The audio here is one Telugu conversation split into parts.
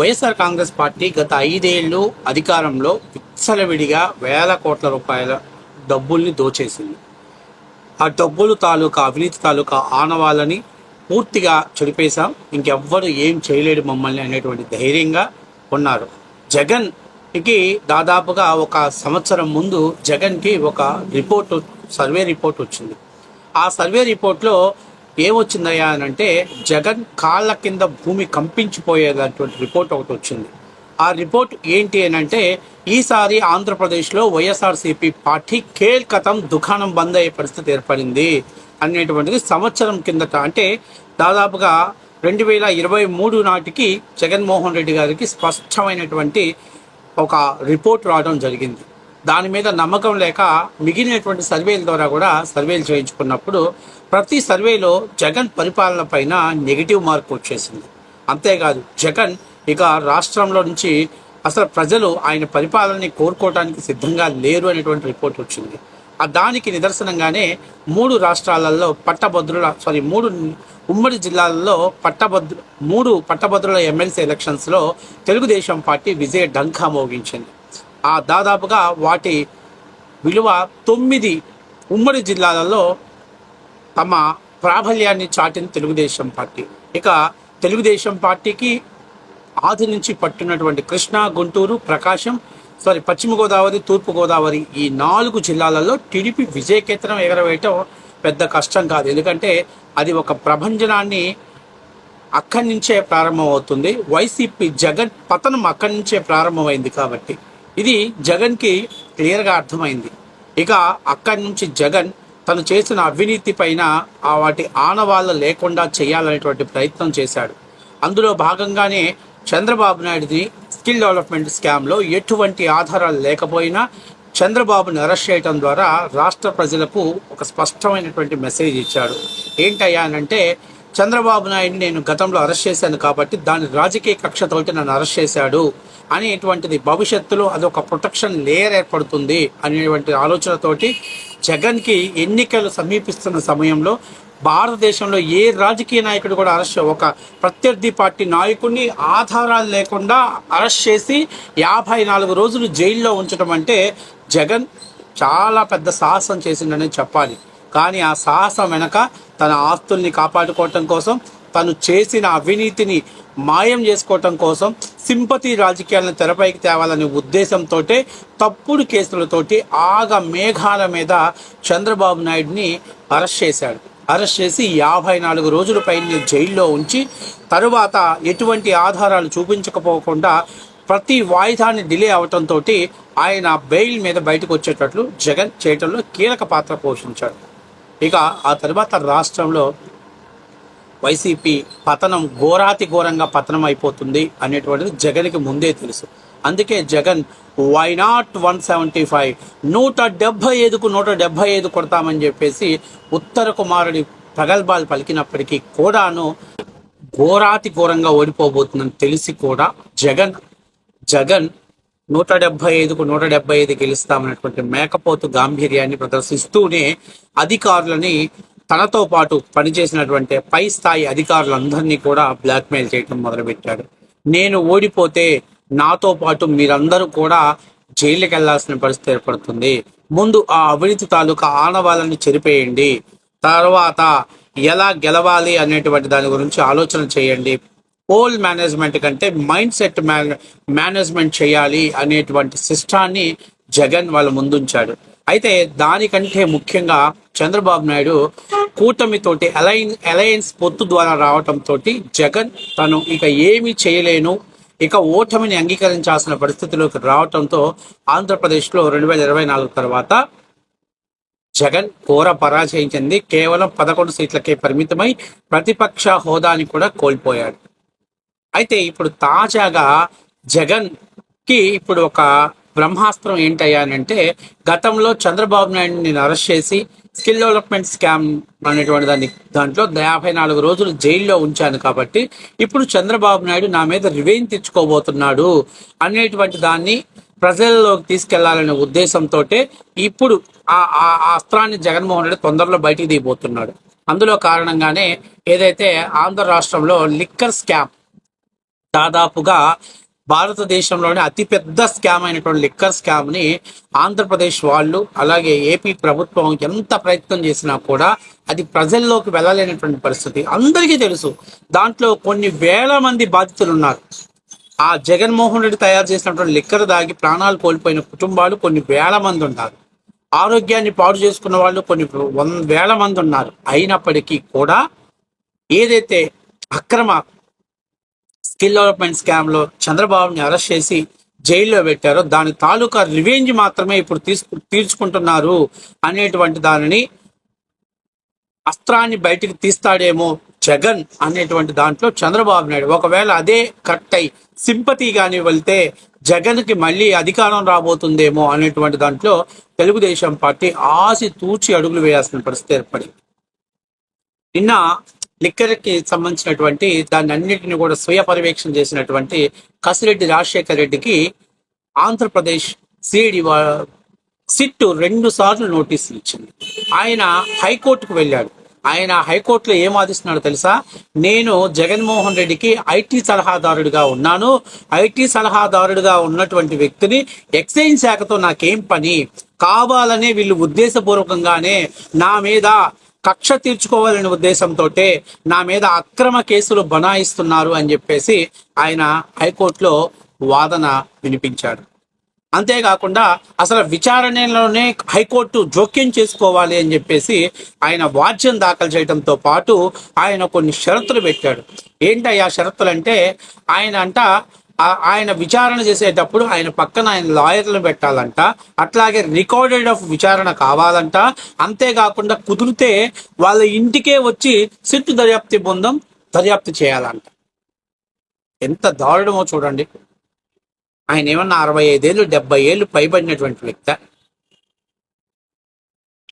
వైఎస్ఆర్ కాంగ్రెస్ పార్టీ గత ఐదేళ్ళు అధికారంలో విచ్చలవిడిగా వేల కోట్ల రూపాయల డబ్బుల్ని దోచేసింది. ఆ డబ్బులు తాలూకా అవినీతి తాలూకా ఆనవాళ్ళని పూర్తిగా చెడిపేశాం. ఇంకెవ్వరు ఏం చేయలేడు మమ్మల్ని అనేటువంటి ధైర్యంగా ఉన్నారు. జగన్కి దాదాపుగా ఒక సంవత్సరం ముందు జగన్కి ఒక రిపోర్ట్ సర్వే రిపోర్ట్ వచ్చింది. ఆ సర్వే రిపోర్ట్లో ఏమొచ్చిందయ్యా అని అంటే జగన్ కాళ్ళ కింద భూమి కంపించిపోయేటటువంటి రిపోర్ట్ ఒకటి వచ్చింది. ఆ రిపోర్ట్ ఏంటి అని అంటే ఈసారి ఆంధ్రప్రదేశ్లో వైఎస్ఆర్సీపీ పార్టీ కేల్కతం దుకాణం బంద్ అయ్యే పరిస్థితి ఏర్పడింది అనేటువంటిది సంవత్సరం కిందట. అంటే దాదాపుగా రెండు వేల ఇరవై మూడు నాటికి జగన్మోహన్ రెడ్డి గారికి స్పష్టమైనటువంటి ఒక రిపోర్ట్ రావడం జరిగింది. దాని మీద నమ్మకం లేక మిగిలినటువంటి సర్వేల ద్వారా కూడా సర్వేలు చేయించుకున్నప్పుడు ప్రతి సర్వేలో జగన్ పరిపాలన పైన నెగిటివ్ మార్క్ వచ్చేసింది. అంతేకాదు జగన్ ఇక రాష్ట్రంలో నుంచి అసలు ప్రజలు ఆయన పరిపాలనని కోరుకోవడానికి సిద్ధంగా లేరు అనేటువంటి రిపోర్ట్ వచ్చింది. ఆ దానికి నిదర్శనంగానే మూడు రాష్ట్రాలలో పట్టభద్రుల సారీ మూడు ఉమ్మడి జిల్లాలలో పట్టభద్రు మూడు పట్టభద్రుల ఎమ్మెల్సీ ఎలక్షన్స్లో తెలుగుదేశం పార్టీ విజయ డంకా మోగించింది. ఆ దాదాపుగా వాటి విలువ తొమ్మిది ఉమ్మడి జిల్లాలలో తమ ప్రాబల్యాన్ని చాటిన తెలుగుదేశం పార్టీ. ఇక తెలుగుదేశం పార్టీకి ఆది నుంచి పట్టున్నటువంటి కృష్ణా గుంటూరు ప్రకాశం సారీ పశ్చిమ గోదావరి తూర్పు గోదావరి ఈ నాలుగు జిల్లాలలో టీడీపీ విజయకేతనం ఎగరవేయటం పెద్ద కష్టం కాదు. ఎందుకంటే అది ఒక ప్రభంజనాన్ని అక్కడి నుంచే ప్రారంభమవుతుంది. వైసీపీ జగన్ పతనం అక్కడి నుంచే ప్రారంభమైంది కాబట్టి. ఇది జగన్కి క్లియర్గా అర్థమైంది. ఇక అక్కడి నుంచి జగన్ తను చేసిన అవినీతి పైన ఆ వాటి ఆనవాళ్ళు లేకుండా చేయాలనేటువంటి ప్రయత్నం చేశాడు. అందులో భాగంగానే చంద్రబాబు నాయుడుది స్కిల్ డెవలప్మెంట్ స్కామ్లో ఎటువంటి ఆధారాలు లేకపోయినా చంద్రబాబుని అరెస్ట్ చేయడం ద్వారా రాష్ట్ర ప్రజలకు ఒక స్పష్టమైనటువంటి మెసేజ్ ఇచ్చాడు. ఏంటయ్యా అనంటే చంద్రబాబు నాయుడిని నేను గతంలో అరెస్ట్ చేశాను కాబట్టి దాని రాజకీయ కక్షతోటి నన్ను అరెస్ట్ చేశాడు. అనేటువంటిది భవిష్యత్తులో అదొక ప్రొటెక్షన్ లేయర్ ఏర్పడుతుంది అనేటువంటి ఆలోచనతోటి జగన్కి ఎన్నికలు సమీపిస్తున్న సమయంలో భారతదేశంలో ఏ రాజకీయ నాయకుడు కూడా అరెస్ట్ ఒక ప్రత్యర్థి పార్టీ నాయకుడిని ఆధారాలు లేకుండా అరెస్ట్ చేసి యాభై నాలుగు రోజులు జైల్లో ఉంచడం అంటే జగన్ చాలా పెద్ద సాహసం చేసిండని చెప్పాలి. కానీ ఆ సాహసం వెనక తన ఆస్తుల్ని కాపాడుకోవటం కోసం తను చేసిన అవినీతిని మాయం చేసుకోవటం కోసం సింపతి రాజకీయాలను తెరపైకి తేవాలనే ఉద్దేశంతో తప్పుడు కేసులతోటి ఆగ మేఘాల మీద చంద్రబాబు నాయుడిని అరెస్ట్ చేశాడు. అరెస్ట్ చేసి యాభై నాలుగు రోజుల పైన జైల్లో ఉంచి తరువాత ఎటువంటి ఆధారాలు చూపించకపోకుండా ప్రతి వాయిదాన్ని డిలే అవటంతో ఆయన బెయిల్ మీద బయటకు వచ్చేటట్లు జగన్ చేయటంలో కీలక పాత్ర పోషించాడు. ఇక ఆ తర్వాత రాష్ట్రంలో వైసీపీ పతనం ఘోరాతి ఘోరంగా పతనం అయిపోతుంది అనేటువంటిది జగన్కి ముందే తెలుసు. అందుకే Jagan why not one seventy five నూట డెబ్బై ఐదుకు నూట డెబ్బై ఐదు కొడతామని చెప్పేసి ఉత్తర కుమారుడి ప్రగల్భాలు పలికినప్పటికీ కూడాను ఘోరాతి ఘోరంగా ఓడిపోబోతుందని తెలిసి కూడా జగన్ జగన్ నూట డెబ్బై ఐదుకు నూట డెబ్బై ఐదు గెలుస్తామన్నటువంటి మేకపోతు గాంభీర్యాన్ని ప్రదర్శిస్తూనే అధికారులని తనతో పాటు పనిచేసినటువంటి పై స్థాయి అధికారులందరినీ కూడా బ్లాక్మెయిల్ చేయడం మొదలుపెట్టాడు. నేను ఓడిపోతే నాతో పాటు మీరందరూ కూడా జైలుకి వెళ్ళాల్సిన పరిస్థితి ఏర్పడుతుంది. ముందు ఆ అవినీతి తాలూకా ఆనవాళ్ళని చెరిపేయండి. తర్వాత ఎలా గెలవాలి అనేటువంటి దాని గురించి ఆలోచన చేయండి. పోల్ మేనేజ్మెంట్ కంటే మైండ్ సెట్ మేనేజ్మెంట్ చేయాలి అనేటువంటి సిస్టాన్ని జగన్ వాళ్ళ ముందుంచాడు. అయితే దానికంటే ముఖ్యంగా చంద్రబాబు నాయుడు కూటమితోటి అలైన్ అలయన్స్ పొత్తు ద్వారా రావటంతో జగన్ తను ఇక ఏమీ చేయలేను. ఇక ఓటమిని అంగీకరించాల్సిన పరిస్థితిలోకి రావటంతో ఆంధ్రప్రదేశ్లో రెండు వేల ఇరవై నాలుగు తర్వాత జగన్ ఘోర పరాజయం చెంది కేవలం పదకొండు సీట్లకే పరిమితమై ప్రతిపక్ష హోదాని కూడా కోల్పోయాడు. అయితే ఇప్పుడు తాజాగా జగన్కి ఇప్పుడు ఒక బ్రహ్మాస్త్రం ఏంటయ్యానంటే గతంలో చంద్రబాబు నాయుడు నేను అరెస్ట్ చేసి స్కిల్ డెవలప్మెంట్ స్కామ్ అనేటువంటి దాన్ని దాంట్లో యాభై నాలుగు రోజులు జైల్లో ఉంచాను కాబట్టి ఇప్పుడు చంద్రబాబు నాయుడు నా మీద రివెంజ్ తెచ్చుకోబోతున్నాడు అనేటువంటి దాన్ని ప్రజల్లోకి తీసుకెళ్ళాలనే ఉద్దేశంతో ఇప్పుడు ఆ ఆ ఆ అస్త్రాన్ని జగన్మోహన్ రెడ్డి తొందరలో బయటికి దిగిపోతున్నాడు. అందులో కారణంగానే ఏదైతే ఆంధ్ర రాష్ట్రంలో లిక్కర్ స్కామ్ దాదాపుగా భారతదేశంలోనే అతిపెద్ద స్కామ్ అయినటువంటి లిక్కర్ స్కామ్ని ఆంధ్రప్రదేశ్ వాళ్ళు అలాగే ఏపీ ప్రభుత్వం ఎంత ప్రయత్నం చేసినా కూడా అది ప్రజల్లోకి వెళ్ళలేనటువంటి పరిస్థితి. అందరికీ తెలుసు దాంట్లో కొన్ని వేల మంది బాధితులు ఉన్నారు. ఆ జగన్మోహన్ రెడ్డి తయారు చేసినటువంటి లిక్కర్ దాగి ప్రాణాలు కోల్పోయిన కుటుంబాలు కొన్ని వేల మంది ఉన్నారు. ఆరోగ్యాన్ని పాడు చేసుకున్న వాళ్ళు కొన్ని వంద వేల మంది ఉన్నారు. అయినప్పటికీ కూడా ఏదైతే అక్రమ స్కిల్ డెవలప్మెంట్ స్కామ్లో చంద్రబాబుని అరెస్ట్ చేసి జైల్లో పెట్టారో. దాని తాలూకా రివెంజ్ మాత్రమే ఇప్పుడు తీసుకు తీర్చుకుంటున్నారు అనేటువంటి దానిని అస్త్రాన్ని బయటికి తీస్తాడేమో జగన్ అనేటువంటి దాంట్లో చంద్రబాబు నాయుడు. ఒకవేళ అదే కట్ అయి సింపతి కానీ వెళ్తే జగన్కి మళ్ళీ అధికారం రాబోతుందేమో అనేటువంటి దాంట్లో తెలుగుదేశం పార్టీ ఆసి తూచి అడుగులు వేయాల్సిన పరిస్థితి ఏర్పడింది. నిన్న లిక్కర్కి సంబంధించినటువంటి దాన్ని అన్నింటిని కూడా స్వయ పర్యవేక్షణ చేసినటువంటి కసిరెడ్డి రాజశేఖర రెడ్డికి ఆంధ్రప్రదేశ్ సిఐడి సిట్ రెండు సార్లు నోటీసులు ఇచ్చింది. ఆయన హైకోర్టుకు వెళ్ళాడు. ఆయన హైకోర్టులో ఏం వాదిస్తున్నాడో తెలుసా? నేను జగన్మోహన్ రెడ్డికి ఐటీ సలహాదారుడిగా ఉన్నాను. ఐటీ సలహాదారుడిగా ఉన్నటువంటి వ్యక్తిని ఎక్సైజ్ శాఖతో నాకేం పని? కావాలనే వీళ్ళు ఉద్దేశపూర్వకంగానే నా మీద కక్ష తీర్చుకోవాలనే ఉద్దేశంతో నా మీద అక్రమ కేసులు బనాయిస్తున్నారు అని చెప్పేసి ఆయన హైకోర్టులో వాదన వినిపించాడు. అంతేకాకుండా అసలు విచారణలోనే హైకోర్టు జోక్యం చేసుకోవాలి అని చెప్పేసి ఆయన వాద్యం దాఖలు చేయడంతో పాటు ఆయన కొన్ని షరతులు పెట్టాడు. ఏంటి ఆ షరతులు అంటే ఆయన అంట ఆయన విచారణ చేసేటప్పుడు ఆయన పక్కన ఆయన లాయర్లు పెట్టాలంట అట్లాగే రికార్డెడ్ ఆఫ్ విచారణ కావాలంట. అంతేకాకుండా కుదిరితే వాళ్ళ ఇంటికే వచ్చి సిట్టు దర్యాప్తు బృందం దర్యాప్తు చేయాలంట. ఎంత దారుణమో చూడండి. ఆయన ఏమన్నా అరవై ఐదేళ్ళు డెబ్బై ఏళ్ళు పైబడినటువంటి వ్యక్తి.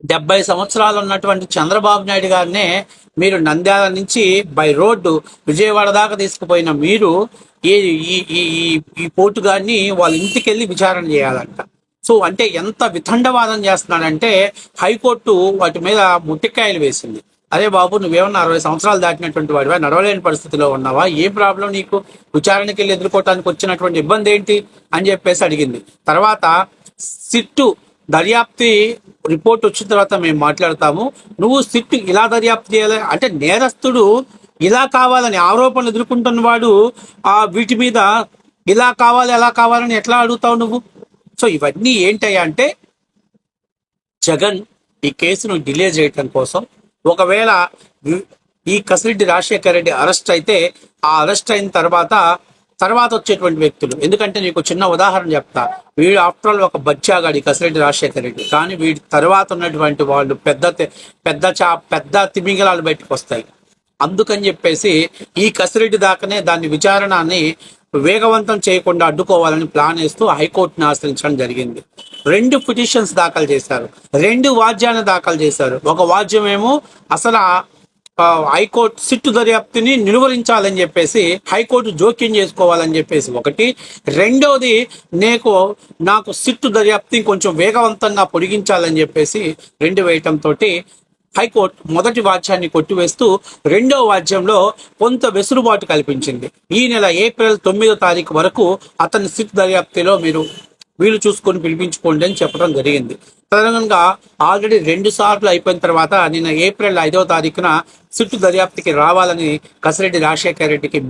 డెబ్బై సంవత్సరాలు ఉన్నటువంటి చంద్రబాబు నాయుడు గారినే మీరు నంద్యాల నుంచి బై రోడ్డు విజయవాడ దాకా తీసుకుపోయిన మీరు ఏ ఈ ఈ ఈ- ఈ గారిని వాళ్ళ ఇంటికి వెళ్ళి విచారణ చేయాలంట. సో అంటే ఎంత వితండవాదం చేస్తున్నాడంటే హైకోర్టు వాటి మీద ముట్టికాయలు వేసింది. అరే బాబు నువ్వేమన్నా అరవై సంవత్సరాలు దాటినటువంటి వాడివా? నడవలేని పరిస్థితిలో ఉన్నావా? ఏ ప్రాబ్లం నీకు? విచారణకి వెళ్ళి ఎదుర్కోవటానికి వచ్చినటువంటి ఇబ్బంది ఏంటి? అని చెప్పేసి అడిగింది. తర్వాత సిట్టు దర్యాప్తి రిపోర్ట్ వచ్చిన తర్వాత మేము మాట్లాడతాము. నువ్వు సిట్టు ఇలా దర్యాప్తు చేయాలి. అంటే నేరస్తుడు ఇలా కావాలని ఆరోపణలు ఎదుర్కొంటున్న వాడు ఆ వీటి మీద ఇలా కావాలి ఎలా కావాలని ఎట్లా అడుగుతావు నువ్వు? సో ఇవన్నీ ఏంటయ్యా అంటే జగన్ ఈ కేసును డిలే చేయటం కోసం ఒకవేళ ఈ కసిరెడ్డి రాజశేఖర రెడ్డి అరెస్ట్ అయితే ఆ అరెస్ట్ అయిన తర్వాత తర్వాత వచ్చేటువంటి వ్యక్తులు. ఎందుకంటే నీకు చిన్న ఉదాహరణ చెప్తా. వీడు ఆఫ్టర్ ఆల్ ఒక బచ్చాగాడి కసిరెడ్డి రాజశేఖర రెడ్డి. కానీ వీడి తర్వాత ఉన్నటువంటి వాళ్ళు పెద్ద పెద్ద చా పెద్ద తిమింగలాలు బయటకు వస్తాయి. అందుకని చెప్పేసి ఈ కసిరెడ్డి దాకానే దాని విచారణని వేగవంతం చేయకుండా అడ్డుకోవాలని ప్లాన్ వేస్తూ హైకోర్టుని ఆశ్రయించడం జరిగింది. రెండు పిటిషన్స్ దాఖలు చేశారు. రెండు వాద్యాన్ని దాఖలు చేశారు. ఒక వాద్యం ఏమో అసలు హైకోర్టు సిట్టు దర్యాప్తుని నిలువరించాలని చెప్పేసి హైకోర్టు జోక్యం చేసుకోవాలని చెప్పేసి ఒకటి. రెండవది నీకు నాకు సిట్టు దర్యాప్తుని కొంచెం వేగవంతంగా పొడిగించాలని చెప్పేసి రెండు వేయటం తోటి హైకోర్టు మొదటి వాద్యాన్ని కొట్టివేస్తూ రెండో వాద్యంలో కొంత వెసులుబాటు కల్పించింది. ఈ నెల ఏప్రిల్ తొమ్మిదో తారీఖు వరకు అతని సిట్ దర్యాప్తులో మీరు వీలు చూసుకొని పిలిపించుకోండి అని చెప్పడం జరిగింది. తదనంగా ఆల్రెడీ రెండు సార్లు అయిపోయిన తర్వాత నిన్న ఏప్రిల్ ఐదవ తారీఖున సిట్టు దర్యాప్తుకి రావాలని కసిరెడ్డి రాజశేఖర రెడ్డికి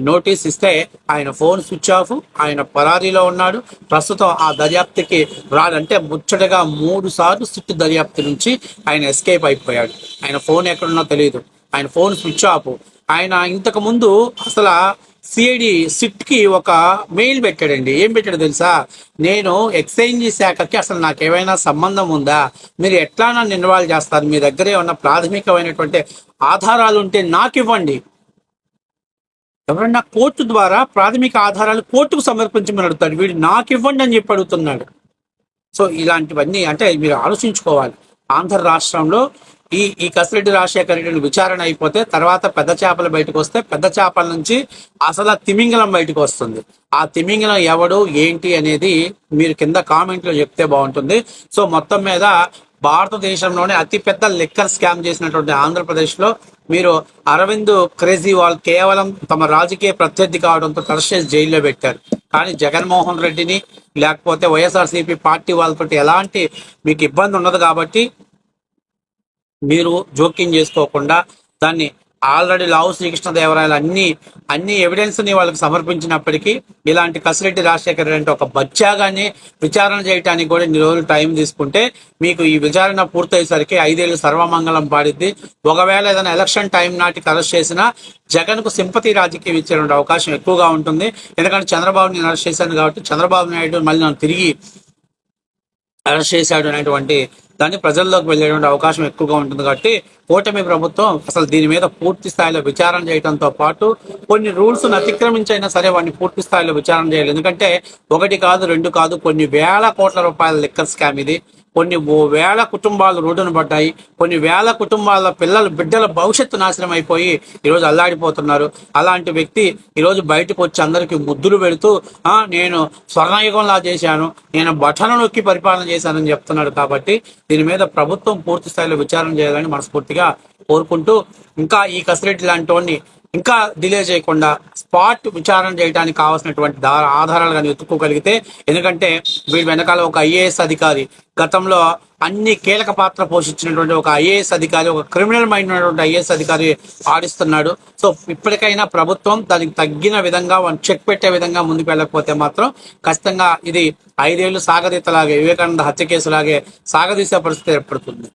నోటీస్ ఇస్తే ఆయన ఫోన్ స్విచ్ ఆఫ్ ఆయన పరారీలో ఉన్నాడు. ప్రస్తుతం ఆ దర్యాప్తుకి రాడంటే ముచ్చటగా మూడు సార్లు సిట్టు దర్యాప్తు నుంచి ఆయన ఎస్కేప్ అయిపోయాడు. ఆయన ఫోన్ ఎక్కడున్నా తెలియదు ఆయన ఫోన్ స్విచ్ ఆఫ్. ఆయన ఇంతకుముందు అసలు సిఐడి సిట్కి ఒక మెయిల్ పెట్టాడండి. ఏం పెట్టాడు తెలుసా? నేను ఎక్స్చేంజ్ శాఖకి అసలు నాకు ఏమైనా సంబంధం ఉందా? మీరు ఎట్లా నన్ను ఇన్వాల్వ్ చేస్తారు? మీ దగ్గర ఏమన్నా ప్రాథమికమైనటువంటి ఆధారాలు ఉంటే నాకు ఇవ్వండి ఎవరన్నా కోర్టు ద్వారా ప్రాథమిక ఆధారాలు కోర్టుకు సమర్పించమని అడుగుతాడు. వీడు నాకు ఇవ్వండి అని చెప్పి అడుగుతున్నాడు. సో ఇలాంటివన్నీ అంటే మీరు ఆలోచించుకోవాలి. ఆంధ్ర రాష్ట్రంలో ఈ ఈ కసిరెడ్డి రాజశేఖర రెడ్డిని విచారణ అయిపోతే తర్వాత పెద్ద చేపలు బయటకు వస్తే పెద్ద చేపల నుంచి అసలు తిమింగలం బయటకు వస్తుంది. ఆ తిమింగలం ఎవడు ఏంటి అనేది మీరు కింద కామెంట్లో చెప్తే బాగుంటుంది. సో మొత్తం మీద భారతదేశంలోనే అతిపెద్ద లెక్కర్ స్కామ్ చేసినటువంటి ఆంధ్రప్రదేశ్లో మీరు అరవింద్ క్రేజీ వాళ్ళు కేవలం తమ రాజకీయ ప్రత్యర్థి కావడంతో తరచేసి జైల్లో పెట్టారు. కానీ జగన్మోహన్ రెడ్డిని లేకపోతే వైఎస్ఆర్సీపీ పార్టీ వాళ్ళతో ఎలాంటి మీకు ఇబ్బంది ఉండదు కాబట్టి మీరు జోక్యం చేసుకోకుండా దాన్ని ఆల్రెడీ లావు శ్రీకృష్ణదేవరాయలు అన్ని అన్ని ఎవిడెన్స్ని వాళ్ళకి సమర్పించినప్పటికీ ఇలాంటి కసిరెడ్డి రాజశేఖర రెడ్డి అంటే ఒక బత్యాగాన్ని విచారణ చేయడానికి కూడా ఇన్ని రోజులు టైం తీసుకుంటే మీకు ఈ విచారణ పూర్తయ్యేసరికి ఐదేళ్ళు సర్వమంగళం పాడిద్ది. ఒకవేళ ఏదైనా ఎలక్షన్ టైం నాటికి అరెస్ట్ చేసినా జగన్కు సింపతి రాజకీయం ఇచ్చే అవకాశం ఎక్కువగా ఉంటుంది. ఎందుకంటే చంద్రబాబు నేను అరెస్ట్ చేశాను కాబట్టి చంద్రబాబు నాయుడు మళ్ళీ నన్ను తిరిగి అరెస్ట్ చేశాడు అనేటువంటి దాన్ని ప్రజల్లోకి వెళ్ళేటువంటి అవకాశం ఎక్కువగా ఉంటుంది కాబట్టి కూటమి ప్రభుత్వం అసలు దీని మీద పూర్తి స్థాయిలో విచారణ చేయడంతో పాటు కొన్ని రూల్స్ అతిక్రమించైనా సరే వాడిని పూర్తి స్థాయిలో విచారణ చేయాలి. ఎందుకంటే ఒకటి కాదు రెండు కాదు కొన్ని వేల కోట్ల రూపాయల లిక్కర్ స్కామ్ ఇది. కొన్ని ఓ వేల కుటుంబాలు రోడ్డున పడ్డాయి. కొన్ని వేల కుటుంబాల పిల్లల బిడ్డల భవిష్యత్తు నాశనం అయిపోయి ఈరోజు అల్లాడిపోతున్నారు. అలాంటి వ్యక్తి ఈరోజు బయటకు వచ్చి అందరికీ ముద్దులు పెడుతూ నేను స్వర్ణయుగంలా చేశాను. నేను బఠను నొక్కి పరిపాలన చేశానని చెప్తున్నాడు కాబట్టి దీని మీద ప్రభుత్వం పూర్తి స్థాయిలో విచారణ చేయాలని మనస్ఫూర్తిగా కోరుకుంటూ ఇంకా ఈ కసిరెడ్డి లాంటి వాడిని ఇంకా డిలే చేయకుండా స్పాట్ విచారణ చేయడానికి కావాల్సినటువంటి ఆధారాలు కానీ వెతుక్కోగలిగితే ఎందుకంటే వీడి వెనకాల ఒక ఐఏఎస్ అధికారి గతంలో అన్ని కీలక పాత్ర పోషించినటువంటి ఒక ఐఏఎస్ అధికారి ఒక క్రిమినల్ మైండ్ ఉన్నటువంటి ఐఏఎస్ అధికారి ఆడిస్తున్నాడు. సో ఇప్పటికైనా ప్రభుత్వం దానికి తగ్గిన విధంగా చెక్ పెట్టే విధంగా ముందుకు వెళ్ళకపోతే మాత్రం ఖచ్చితంగా ఇది ఐదేళ్ళు సాగదీతలాగే వివేకానంద హత్య కేసులాగే సాగదీసే పరిస్థితి ఏర్పడుతుంది.